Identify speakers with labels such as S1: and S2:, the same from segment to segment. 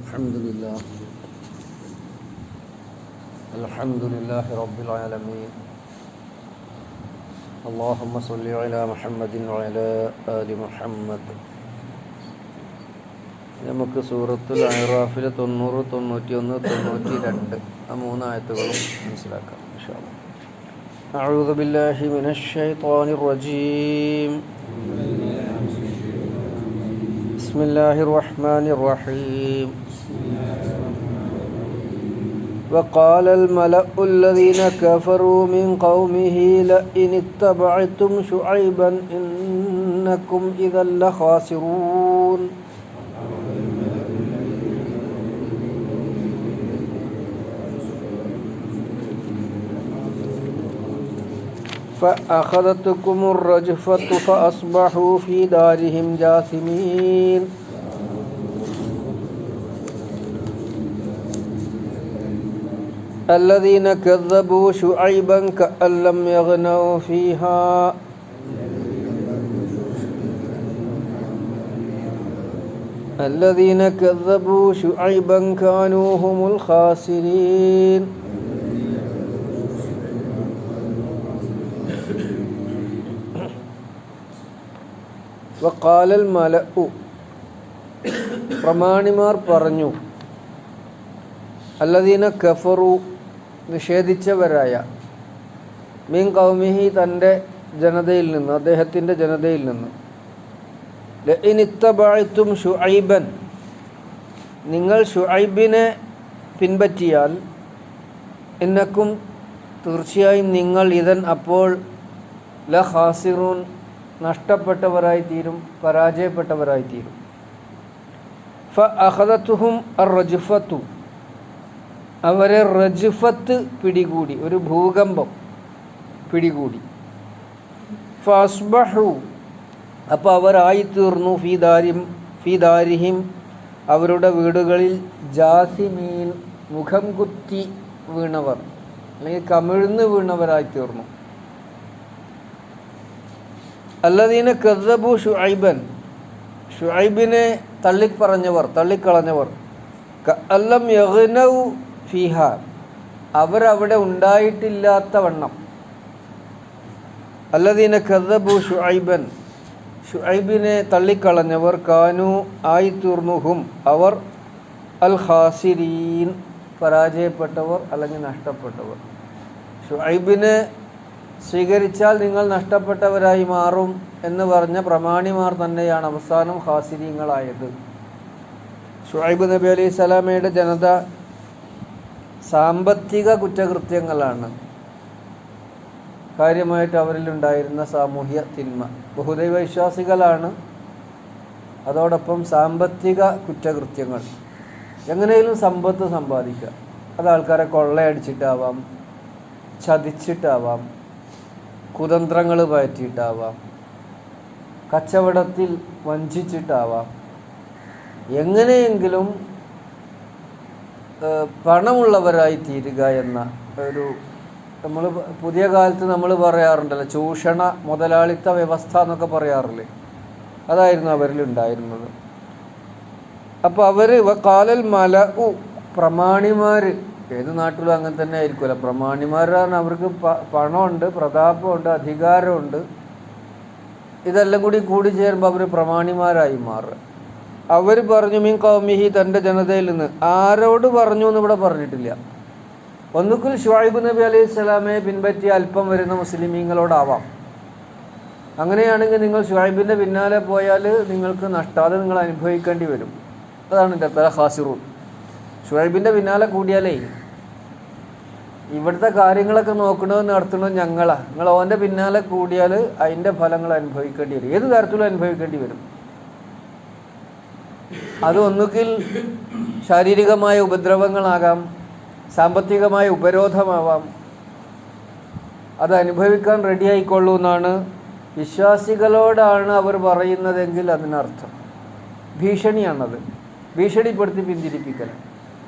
S1: الحمد لله الحمد لله رب العالمين اللهم صل على محمد وعلى آل محمد നമുക്ക് സൂറത്തുൽ അഹ്റാഫിലെ തൊണ്ണൂറ് തൊണ്ണൂറ്റി ഒന്ന് തൊണ്ണൂറ്റി രണ്ട് ആ മൂന്നായത്തുകളും മനസ്സിലാക്കാം ഇൻഷാ അല്ലാ. أعوذ بالله من الشيطان الرجيم بسم الله الرحمن الرحيم وقال الملأ الذين كفروا من قومه لئن اتبعتم شعيبا إنكم إذا لخاسرون. فأخذتكم الرجفة فأصبحوا في دارهم جاثمين. الذين كذبوا شعيبا كأن لم يغنوا فيها الذين كذبوا شعيبا كانوا هم الخاسرين വക്കാലൽ മലഉ പ്രമാണിമാർ പറഞ്ഞു അല്ലദീന കഫറു നിഷേധിച്ചവരായ മീൻ കൗമിഹി തന്റെ ജനതയിൽ നിന്ന് അദ്ദേഹത്തിന്റെ ജനതയിൽ നിന്ന് ലഇനിത്തബാഴ്ത്തും ഷുഐബൻ നിങ്ങൾ ഷുഐബിനെ പിൻപറ്റിയാൽ എന്നക്കും തീർച്ചയായും നിങ്ങൾ ഇതൻ അപ്പോൾ ല ഹാസിറൂൻ നഷ്ടപ്പെട്ടവരായി തീരും പരാജയപ്പെട്ടവരായി തീരും ഫ അഹദത്തുഹും അർ റജുഫത്തു അവരെ റജുഫത്ത് പിടികൂടി ഒരു ഭൂകമ്പം പിടികൂടി. ഫസ്ബഹു അപ്പോൾ അവരായി തീർന്നു ഫി ദാരിം ഫീ ദാരിഹിം അവരുടെ വീടുകളിൽ ജാസിമീൻ മുഖം കുത്തി വീണവർ അല്ലെങ്കിൽ കമിഴ്ന്ന് വീണവരായി തീർന്നു അല്ലദീന കസബു ഷുഐബൻ ഷുഐബിനെ തള്ളിപ്പറഞ്ഞവർ തള്ളിക്കളഞ്ഞവർ അല്ലം യഗ്നൗ ഫിഹ. അവിടെ ഉണ്ടായിട്ടില്ലാത്ത വണ്ണം. അല്ലദീന കഥബു ഷുഐബൻ. ഷുഐബിനെ തള്ളിക്കളഞ്ഞവർ കാനു ആയിത്തീർന്നുഹും. അവർ അൽ ഹാസിരീൻ പരാജയപ്പെട്ടവർ അല്ലെങ്കിൽ നഷ്ടപ്പെട്ടവർ. ഷുഐബിനെ സ്വീകരിച്ചാൽ നിങ്ങൾ നഷ്ടപ്പെട്ടവരായി മാറും എന്ന് പറഞ്ഞ പ്രമാണിമാർ തന്നെയാണ് അവസാനം ഹാസിരീങ്ങളായത് ഷുഐബ് നബി അലൈഹി സ്വലാമയുടെ ജനത സാമ്പത്തിക കുറ്റകൃത്യങ്ങളാണ്. കാര്യമായിട്ട് അവരിലുണ്ടായിരുന്ന സാമൂഹ്യ തിന്മ. ബഹുദൈവ വിശ്വാസികളാണ്. അതോടൊപ്പം സാമ്പത്തിക കുറ്റകൃത്യങ്ങൾ. എങ്ങനെയും സമ്പത്ത് സമ്പാദിക്കുക. അത് ആൾക്കാരെ കൊള്ളയടിച്ചിട്ടാവാം ചതിച്ചിട്ടാവാം കുതന്ത്രങ്ങൾ പയറ്റിയിട്ടാവാം കച്ചവടത്തിൽ വഞ്ചിച്ചിട്ടാവാം. എങ്ങനെയെങ്കിലും പണമുള്ളവരായി തീരുക എന്ന ഒരു നമ്മൾ പുതിയ കാലത്ത് നമ്മൾ പറയാറുണ്ടല്ലോ ചൂഷണ മുതലാളിത്ത വ്യവസ്ഥ എന്നൊക്കെ പറയാറില്ലേ? അതായിരുന്നു അവരിൽ ഉണ്ടായിരുന്നത്. അപ്പോൾ അവർ കാലൽ മല ഉ പ്രമാണിമാർ ഏത് നാട്ടിലും അങ്ങനെ തന്നെ ആയിരിക്കുമല്ലോ. പ്രമാണിമാരാണ് അവർക്ക് പണമുണ്ട് പ്രതാപമുണ്ട് അധികാരമുണ്ട്. ഇതെല്ലാം കൂടി കൂടി ചേരുമ്പോൾ അവർ പ്രമാണിമാരായി മാറുക. അവർ പറഞ്ഞു മീൻ കൗമിഹി തന്റെ ജനതയിൽ നിന്ന്. ആരോട് പറഞ്ഞു എന്ന് ഇവിടെ പറഞ്ഞിട്ടില്ല. ഒന്നുകിൽ ഷുഹൈബ് നബി അലൈഹി സ്വലാമെ പിൻപറ്റി അല്പം വരുന്ന മുസ്ലിമീങ്ങളോടാവാം. അങ്ങനെയാണെങ്കിൽ നിങ്ങൾ ഷുഹൈബിന്റെ പിന്നാലെ പോയാൽ നിങ്ങൾക്ക് നഷ്ടാതെ നിങ്ങൾ അനുഭവിക്കേണ്ടി വരും. അതാണ് എന്റെ തല ഹാസിറൂൺ ഷുഹൈബിന്റെ പിന്നാലെ കൂടിയാലേ ഇവിടുത്തെ കാര്യങ്ങളൊക്കെ നോക്കണോ നടത്തുന്നത് ഞങ്ങളാണ് നിങ്ങൾ ഓന്റെ പിന്നാലെ കൂടിയാൽ അതിന്റെ ഫലങ്ങൾ അനുഭവിക്കേണ്ടി വരും. ഏത് തരത്തിലും അനുഭവിക്കേണ്ടി വരും. അത് ഒന്നുകിൽ ശാരീരികമായ ഉപദ്രവങ്ങളാകാം സാമ്പത്തികമായ ഉപരോധമാവാം. അത് അനുഭവിക്കാൻ റെഡി ആയിക്കൊള്ളൂ എന്നാണ് വിശ്വാസികളോടാണ് അവർ പറയുന്നതെങ്കിൽ അതിനർത്ഥം. ഭീഷണിയാണത്. ഭീഷണിപ്പെടുത്തി പിന്തിരിപ്പിക്കൽ.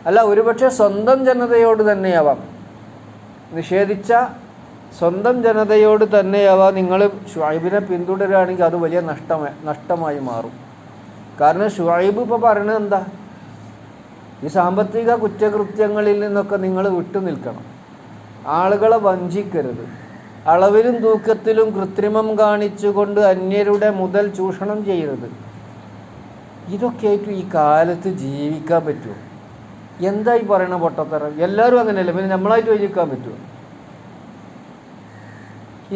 S1: അല്ല ഒരുപക്ഷെ സ്വന്തം ജനതയോട് തന്നെയാവാം. നിഷേധിച്ച സ്വന്തം ജനതയോട് തന്നെയാവാം നിങ്ങൾ ഷായിബിനെ പിന്തുടരുകയാണെങ്കിൽ അത് വലിയ നഷ്ടമായി നഷ്ടമായി മാറും. കാരണം ഷുവായിബ് ഇപ്പോൾ പറയണത് എന്താ? ഈ സാമ്പത്തിക കുറ്റകൃത്യങ്ങളിൽ നിന്നൊക്കെ നിങ്ങൾ വിട്ടു നിൽക്കണം. ആളുകളെ വഞ്ചിക്കരുത്. അളവിലും തൂക്കത്തിലും കൃത്രിമം കാണിച്ചുകൊണ്ട് അന്യരുടെ മുതൽ ചൂഷണം ചെയ്യരുത്. ഇതൊക്കെ ആയിട്ട് ഈ കാലത്ത് ജീവിക്കാൻ പറ്റുമോ? എന്തായി പറയണ പൊട്ടത്തറ എല്ലാവരും അങ്ങനെയല്ലേ? പിന്നെ നമ്മളായിട്ട് ജീവിക്കാൻ പറ്റുമോ?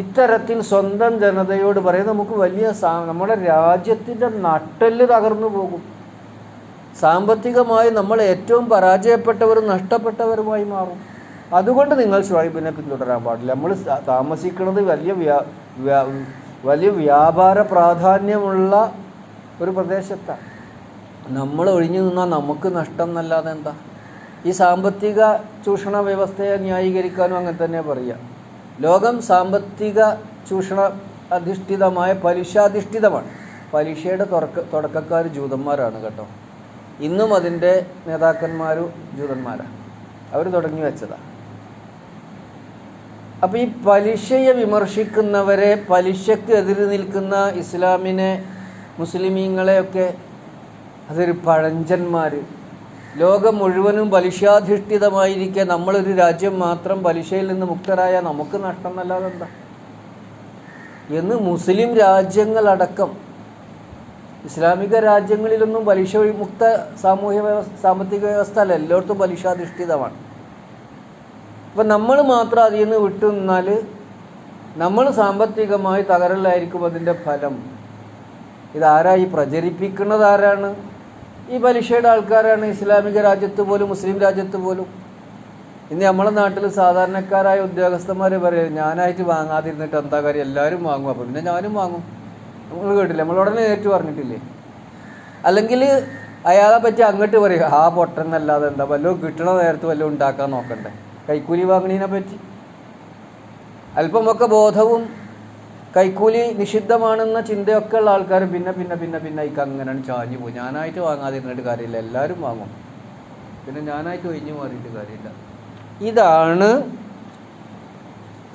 S1: ഇത്തരത്തിൽ സ്വന്തം ജനതയോട് പറയും നമുക്ക് വലിയ സാ നമ്മുടെ രാജ്യത്തിന്റെ നട്ടെല്ല് തകർന്നു പോകും. സാമ്പത്തികമായി നമ്മൾ ഏറ്റവും പരാജയപ്പെട്ടവരും നഷ്ടപ്പെട്ടവരുമായി മാറും. അതുകൊണ്ട് നിങ്ങൾ ഷുഹൈബിനെ പിന്തുടരാൻ പാടില്ല. നമ്മൾ താമസിക്കുന്നത് വലിയ വലിയ വ്യാപാര പ്രാധാന്യമുള്ള ഒരു പ്രദേശത്താണ്. നമ്മൾ ഒഴിഞ്ഞു നിന്നാൽ നമുക്ക് നഷ്ടം എന്നല്ലാതെ എന്താ? ഈ സാമ്പത്തിക ചൂഷണ വ്യവസ്ഥയെ ന്യായീകരിക്കാനും അങ്ങനെ തന്നെ പറയാം ലോകം സാമ്പത്തിക ചൂഷണ അധിഷ്ഠിതമായ പലിശാധിഷ്ഠിതമാണ്. പലിശയുടെ തുടക്ക തുടക്കക്കാർ ജൂതന്മാരാണ് കേട്ടോ. ഇന്നും അതിന്റെ നേതാക്കന്മാരും ജൂതന്മാരാണ്. അവർ തുടങ്ങി വെച്ചതാണ് അപ്പോൾ ഈ പലിശയെ വിമർശിക്കുന്നവരെ പലിശക്ക് എതിര് നിൽക്കുന്ന ഇസ്ലാമിനെ മുസ്ലിമീങ്ങളെയൊക്കെ അതൊരു പഴഞ്ചന്മാർ ലോകം മുഴുവനും പലിശാധിഷ്ഠിതമായിരിക്കെ നമ്മളൊരു രാജ്യം മാത്രം പലിശയിൽ നിന്ന് മുക്തരായ നമുക്ക് നഷ്ടം എന്നല്ലാതെ എന്താ? എന്ന് മുസ്ലിം രാജ്യങ്ങളടക്കം ഇസ്ലാമിക രാജ്യങ്ങളിലൊന്നും പലിശ മുക്ത സാമൂഹ്യ വ്യവസ്ഥ സാമ്പത്തിക വ്യവസ്ഥ അല്ല എല്ലായിടത്തും പലിശാധിഷ്ഠിതമാണ്. അപ്പം നമ്മൾ മാത്രം അതിൽ നിന്ന് വിട്ടു നിന്നാൽ നമ്മൾ സാമ്പത്തികമായി തകരലായിരിക്കും അതിന്റെ ഫലം. ഇതാരായി പ്രചരിപ്പിക്കുന്നത് ആരാണ്? ഈ പലിശയുടെ ആൾക്കാരാണ് ഇസ്ലാമിക രാജ്യത്ത് പോലും മുസ്ലിം രാജ്യത്ത് പോലും. ഇന്ന് നമ്മളെ നാട്ടിൽ സാധാരണക്കാരായ ഉദ്യോഗസ്ഥന്മാർ പറയും ഞാനായിട്ട് വാങ്ങാതിരുന്നിട്ട് എന്താ കാര്യം? എല്ലാവരും വാങ്ങും. അപ്പോൾ പിന്നെ ഞാനും വാങ്ങും. നമ്മൾ കേട്ടില്ല? നമ്മൾ ഉടനെ ഏറ്റു പറഞ്ഞിട്ടില്ലേ? അല്ലെങ്കിൽ അയാളെ പറ്റി അങ്ങോട്ട് പറയും ആ പൊട്ടന്നല്ലാതെ എന്താ വല്ലതും കിട്ടണ നേരത്ത് വല്ലതും ഉണ്ടാക്കാൻ നോക്കണ്ടേ? കൈക്കൂലി വാങ്ങണീനെ പറ്റി. അല്പമൊക്കെ ബോധവും കൈക്കൂലി നിഷിദ്ധമാണെന്ന ചിന്തയൊക്കെ ഉള്ള ആൾക്കാർ പിന്നെ പിന്നെ പിന്നെ പിന്നെ ഇക്ക് അങ്ങനെയാണ് ചാഞ്ഞു പോകും ഞാനായിട്ട് വാങ്ങാതിരുന്നിട്ട് കാര്യമില്ല. എല്ലാവരും വാങ്ങും. പിന്നെ ഞാനായിട്ട് ഒഴിഞ്ഞു മാറിയിട്ട് കാര്യമില്ല. ഇതാണ്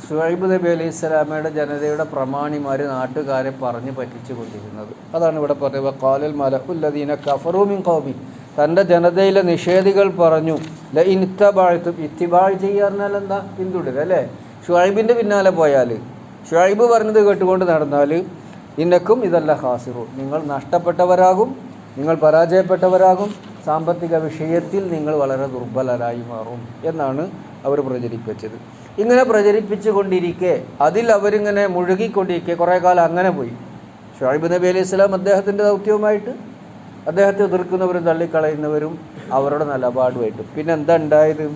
S1: സുഹൈബ് നബി അലൈഹി സ്വലാമയുടെ ജനതയുടെ പ്രമാണിമാർ നാട്ടുകാരെ പറഞ്ഞ് പറ്റിച്ചു കൊണ്ടിരുന്നത്. അതാണ് ഇവിടെ പറയുക കാലൽ മലഹുല്ലദീന കഫറൂമിൻ കൗമി തന്റെ ജനതയിലെ നിഷേധികൾ പറഞ്ഞു ഇത്തബാഴ്ത്തും ഇത്തിബാഴ് ചെയ്യാറിനാൽ എന്താ പിന്തുടരുക അല്ലേ? ഷുഹൈബിന്റെ പിന്നാലെ പോയാൽ ഷുഹൈബ് പറഞ്ഞത് കേട്ടുകൊണ്ട് നടന്നാൽ ഇന്നക്കും ഇതല്ല ഹാസിറു നിങ്ങൾ നഷ്ടപ്പെട്ടവരാകും നിങ്ങൾ പരാജയപ്പെട്ടവരാകും സാമ്പത്തിക വിഷയത്തിൽ നിങ്ങൾ വളരെ ദുർബലരായി മാറും എന്നാണ് അവർ പ്രചരിപ്പിച്ചത്. ഇങ്ങനെ പ്രചരിപ്പിച്ചു കൊണ്ടിരിക്കെ അതിൽ അവരിങ്ങനെ മുഴുകിക്കൊണ്ടിരിക്കെ കുറേ കാലം അങ്ങനെ പോയി. ഷുഹൈബ് നബി അലൈഹി സ്വലാം അദ്ദേഹത്തിന്റെ ദൗത്യവുമായിട്ട് അദ്ദേഹത്തെ എതിർക്കുന്നവരും തള്ളിക്കളയുന്നവരും അവരുടെ നിലപാടുമായിട്ട്. പിന്നെ എന്താ ഉണ്ടായത്?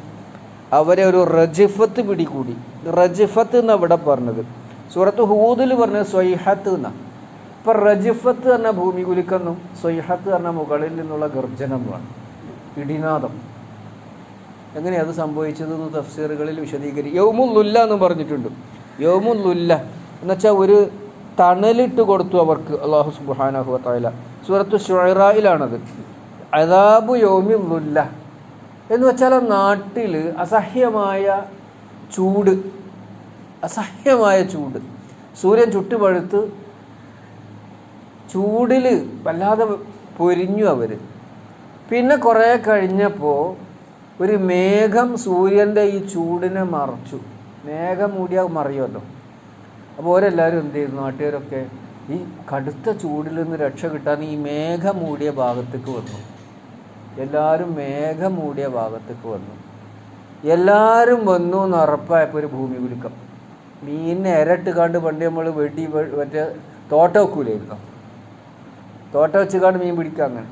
S1: അവരെ ഒരു റജിഫത്ത് പിടികൂടി. റജിഫത്ത് എന്നവിടെ പറഞ്ഞത്. സൂറത്ത് ഹൂദിൽ പറഞ്ഞ സ്വൈഹത്ത് എന്നാണ് ഇപ്പം റജിഫത്ത് പറഞ്ഞ ഭൂമി കുലുക്കുന്നു സ്വൈഹത്ത് പറഞ്ഞ മുകളിൽ നിന്നുള്ള ഗർജനമാണ് ഇടിനാദം. എങ്ങനെയാണ് അത് സംഭവിച്ചതെന്ന് തഫ്സീറുകളിൽ വിശദീകരി യൗമുല്ലുല്ല എന്ന് പറഞ്ഞിട്ടുണ്ട്. യൗമുല്ലുല്ല. എന്നുവെച്ചാൽ ഒരു തണലിട്ട് കൊടുത്തു അവർക്ക് അള്ളാഹു സുബാനഹു വത്താല സൂറത്ത് ഷുറായിലാണത് അതാബു യൗമുല്ലുല്ല. എന്ന് വെച്ചാൽ നാട്ടിൽ അസഹ്യമായ ചൂട് അസഹ്യമായ ചൂട്. സൂര്യൻ ചുട്ടുപഴുത്ത് ചൂടിൽ വല്ലാതെ പൊരിഞ്ഞു അവർ പിന്നെ കുറേ കഴിഞ്ഞപ്പോൾ ഒരു മേഘം സൂര്യന്റെ ഈ ചൂടിനെ മറച്ചു. മേഘം മൂടിയാൽ മറിയുമല്ലോ. അപ്പോൾ ഓരെല്ലാവരും എന്ത് ചെയ്തു നാട്ടുകാരൊക്കെ ഈ കടുത്ത ചൂടിൽ നിന്ന് രക്ഷ കിട്ടാൻ ഈ മേഘം മൂടിയ ഭാഗത്തേക്ക് വന്നു. എല്ലാവരും മേഘം മൂടിയ ഭാഗത്തേക്ക് വന്നു. എല്ലാവരും വന്നു എന്ന് ഉറപ്പായപ്പോൾ ഒരു ഭൂമി കുലുക്കം മീനിനെ ഇരട്ട് കണ്ട് പണ്ട് നമ്മൾ വെടി മറ്റേ തോട്ട വെക്കൂലായിരുന്നു. തോട്ട വെച്ച് കണ്ട് മീൻ അങ്ങനെ.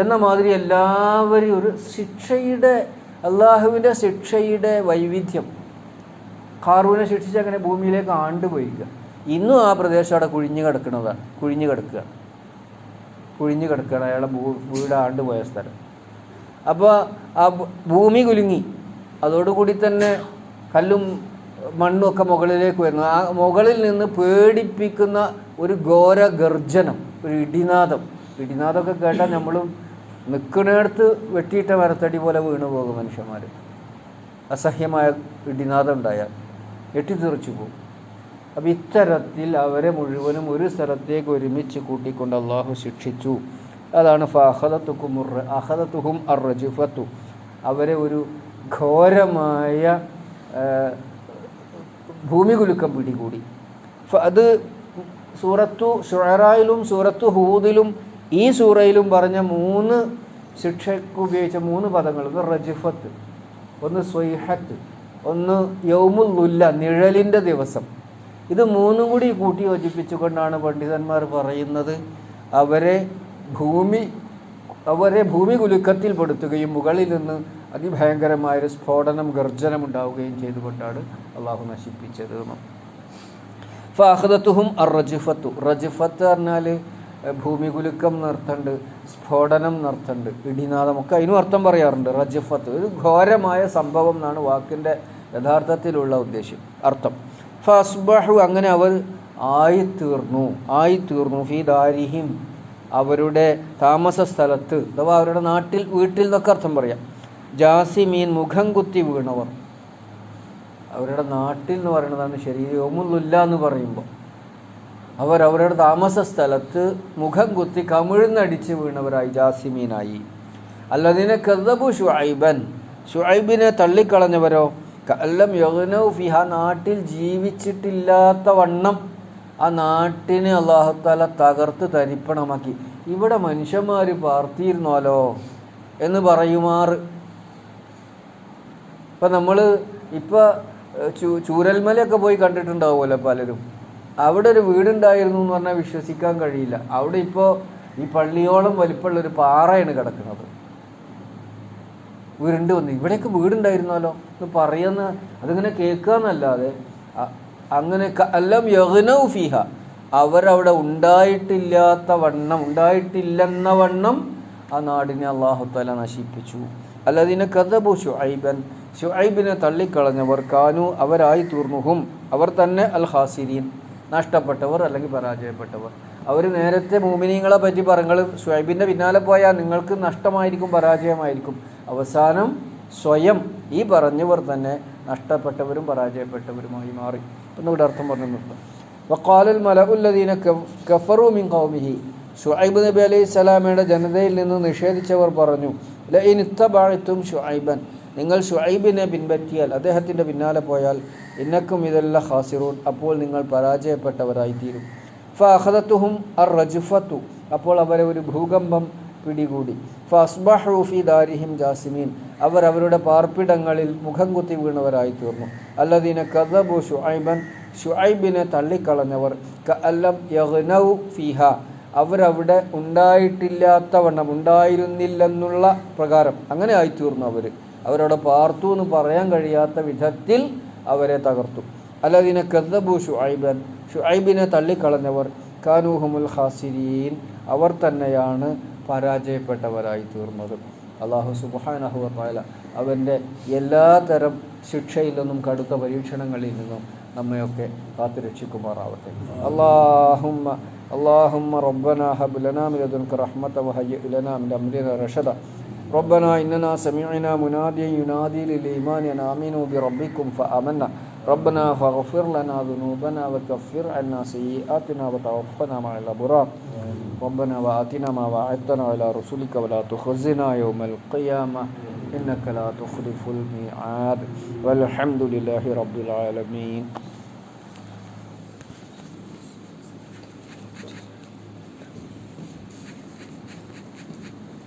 S1: എന്ന മാതിരി എല്ലാവരും ഒരു ശിക്ഷയുടെ അള്ളാഹുവിന്റെ ശിക്ഷയുടെ വൈവിധ്യം. ഖാറൂനെ ശിക്ഷിച്ച് അങ്ങനെ ഭൂമിയിലേക്ക് ആണ്ടുപോയിരിക്കുക ഇന്നും ആ പ്രദേശം അവിടെ കുഴിഞ്ഞു കിടക്കുന്നതാണ് കുഴിഞ്ഞു കിടക്കുക കുഴിഞ്ഞു കിടക്കുകയാണ് അയാളെ ഭൂ വീട് ആണ്ടുപോയ സ്ഥലം. അപ്പോൾ ആ ഭൂമി കുലുങ്ങി. അതോടുകൂടി തന്നെ കല്ലും മണ്ണും ഒക്കെ മുകളിലേക്ക് വരുന്നു ആ മുകളിൽ നിന്ന് പേടിപ്പിക്കുന്ന ഒരു ഘോര ഗർജനം ഒരു ഇടിനാദം. ഇടിനാദമൊക്കെ കേട്ടാൽ നമ്മളും നിൽക്കുന്നിടത്ത് വെട്ടിയിട്ട മരത്തടി പോലെ വീണു പോകും മനുഷ്യന്മാർ അസഹ്യമായ ഇടിനാദം ഉണ്ടായാൽ എട്ടിത്തെറിച്ചു പോകും. അപ്പം ഇത്തരത്തിൽ അവരെ മുഴുവനും ഒരു സ്ഥലത്തേക്ക് ഒരുമിച്ച് കൂട്ടിക്കൊണ്ട് അള്ളാഹു ശിക്ഷിച്ചു. അതാണ് ഫഹദത്തുക്കും അഹദത്തുഹും അർ അവരെ ഒരു ഘോരമായ ഭൂമി കുലുക്കം പിടികൂടി അത് സൂറത്തു ഷുഹറായിലും സൂറത്തു ഹൂദിലും ഈ സൂറയിലും പറഞ്ഞ മൂന്ന് ശിക്ഷയ്ക്ക് ഉപയോഗിച്ച മൂന്ന് പദങ്ങൾ ഒന്ന് റജിഫത്ത് ഒന്ന് സ്വൈഹത്ത് ഒന്ന് യൗമുല്ല നിഴലിന്റെ ദിവസം. ഇത് മൂന്നും കൂടി കൂട്ടി യോജിപ്പിച്ചുകൊണ്ടാണ് പണ്ഡിതന്മാർ പറയുന്നത് അവരെ ഭൂമി അവരെ ഭൂമി കുലുക്കത്തിൽ പെടുത്തുകയും മുകളിൽ നിന്ന് അതിഭയങ്കരമായൊരു സ്ഫോടനം ഗർജനം ഉണ്ടാവുകയും ചെയ്തുകൊണ്ടാണ് അള്ളാഹു നശിപ്പിച്ചത്. ഫാഹദത്തുഹും അർ റജിഫത്തു റജിഫത്ത് പറഞ്ഞാൽ ഭൂമി കുലുക്കം നിർത്തണ്ട് സ്ഫോടനം നിർത്തണ്ട് ഇടിനാദം ഒക്കെ അതിനും അർത്ഥം പറയാറുണ്ട്. റജിഫത്ത് ഒരു ഘോരമായ സംഭവം എന്നാണ് വാക്കിന്റെ യഥാർത്ഥത്തിലുള്ള ഉദ്ദേശ്യം അർത്ഥം. ഫസ്ബഹു അങ്ങനെ അവർ ആയിത്തീർന്നു. ആയിത്തീർന്നു. ഫി ദാരിഹിം. അവരുടെ താമസ സ്ഥലത്ത് അഥവാ അവരുടെ നാട്ടിൽ വീട്ടിൽ നിന്നൊക്കെ അർത്ഥം പറയാം. ജാസിമീൻ മുഖം കുത്തി വീണവർ. അവരുടെ നാട്ടിൽ എന്ന് പറയുന്നതാണ് ശരി യോമുല്ല എന്ന് പറയുമ്പോൾ അവരവരുടെ താമസ സ്ഥലത്ത് മുഖം കുത്തി കമിഴ്ന്നടിച്ച് വീണവരായി ജാസിമീനായി അല്ലതിനെ കദബു ഷുഐബൻ. ഷുഐബിനെ തള്ളിക്കളഞ്ഞവരോ? കല്ലം യഗ്നൗ ഫിഹ നാട്ടിൽ ജീവിച്ചിട്ടില്ലാത്ത വണ്ണം ആ നാട്ടിനെ അള്ളാഹുത്താല തകർത്ത് തരിപ്പണമാക്കി. ഇവിടെ മനുഷ്യന്മാർ പാർത്തിയിരുന്നാലോ എന്ന് പറയുമാറ്. ഇപ്പം നമ്മൾ ഇപ്പോൾ ചൂ ചൂരൽമലയൊക്കെ പോയി കണ്ടിട്ടുണ്ടാവുമല്ലോ പലരും. അവിടെ ഒരു വീടുണ്ടായിരുന്നു എന്ന് പറഞ്ഞാൽ വിശ്വസിക്കാൻ കഴിയില്ല. അവിടെ ഇപ്പോ ഈ പള്ളിയോളം വലിപ്പമുള്ള ഒരു പാറയാണ് കിടക്കുന്നത്. ഉരുണ്ട് വന്ന്. ഇവിടെയൊക്കെ വീടുണ്ടായിരുന്നല്ലോ? എന്ന് പറയുന്ന അതിങ്ങനെ കേൾക്കുക എന്നല്ലാതെ അങ്ങനെ എല്ലാം യഹ്നൗ ഫിഹ. അവരവിടെ ഉണ്ടായിട്ടില്ലാത്ത വണ്ണം ഉണ്ടായിട്ടില്ലെന്ന വണ്ണം ആ നാടിനെ അള്ളാഹുത്തല നശിപ്പിച്ചു. അല്ലതിനെ കഥബു ഷുഐബൻ ഷുഐബിനെ തള്ളിക്കളഞ്ഞവർ കാനു അവരായി തീർന്നുഹും. അവർ തന്നെ അൽ ഹാസിരീൻ നഷ്ടപ്പെട്ടവർ അല്ലെങ്കിൽ പരാജയപ്പെട്ടവർ. അവർ നേരത്തെ മൂമിനീങ്ങളെ പറ്റി പറഞ്ഞങ്ങൾ ഷുഐബിന്റെ പിന്നാലെ പോയാൽ നിങ്ങൾക്ക് നഷ്ടമായിരിക്കും പരാജയമായിരിക്കും. അവസാനം സ്വയം ഈ പറഞ്ഞവർ തന്നെ നഷ്ടപ്പെട്ടവരും പരാജയപ്പെട്ടവരുമായി മാറി. എന്നിവിടെ അർത്ഥം പറഞ്ഞു നിർത്തും. വക്കാലൽ മലഉല്ലദീന കഫറു മിൻ കൗമിഹി ഷുഐബ് നബി അലൈഹി സ്വലാമയുടെ ജനതയിൽ നിന്ന് നിഷേധിച്ചവർ പറഞ്ഞു ലൈനിത്തബാഴത്തും ഷുഐബൻ നിങ്ങൾ ഷുഐബിനെ പിൻപറ്റിയാൽ അദ്ദേഹത്തിന്റെ പിന്നാലെ പോയാൽ ഇന്നക്കും ഇതല്ല ഖാസിറൂൻ. അപ്പോൾ നിങ്ങൾ പരാജയപ്പെട്ടവരായിത്തീരും. ഫഹദത്തുഹും അർ റജുഫത്തു അപ്പോൾ അവരെ ഒരു ഭൂകമ്പം പിടികൂടി. ഫസ്ബഹൂഫി ദാരിഹിം ജാസിമീൻ. അവർ അവരുടെ പാർപ്പിടങ്ങളിൽ മുഖം കുത്തി വീണവരായി തീർന്നു അല്ലദീന കദബു ഷുഐബൻ ഷുഐബിനെ തള്ളിക്കളഞ്ഞവർ. കഅല്ലം യഗ്നൗ ഫിഹ. അവരവിടെ ഉണ്ടായിട്ടില്ലാത്തവണ്ണം ഉണ്ടായിരുന്നില്ലെന്നുള്ള പ്രകാരം അങ്ങനെ ആയിത്തീർന്നു അവർ അവരവിടെ പാർത്തു എന്ന് പറയാൻ കഴിയാത്ത വിധത്തിൽ അവരെ തകർത്തു അല്ലദീന കദബു ഷുഐബൻ ഷുഐബിനെ തള്ളിക്കളഞ്ഞവർ കാനൂഹുമുൽ ഖാസിരീൻ അവർ തന്നെയാണ് പരാജയപ്പെട്ടവരായി തീർന്നത് അള്ളാഹു സുബാനഹുല അവൻ്റെ എല്ലാ തരം ശിക്ഷയിൽ നിന്നും കടുത്ത പരീക്ഷണങ്ങളിൽ നിന്നും നമ്മയൊക്കെ കാത്തു രക്ഷിക്കുമാറാവട്ടെ അള്ളാഹുമ്മ اللهم ربنا هب لنا من لدنك رحمة وهيئ لنا من أمرنا رشدا ربنا إننا سمعنا مناديا ينادي للإيمان أن آمنوا بربكم فآمنا. ربنا فاغفر لنا ذنوبنا وكفر عنا سيئاتنا وتوفنا مع الأبرار. ربنا وآتنا ما وعدتنا على رسلك ولا تخزنا يوم القيامة. إنك لا تخلف الميعاد. والحمد لله رب العالمين.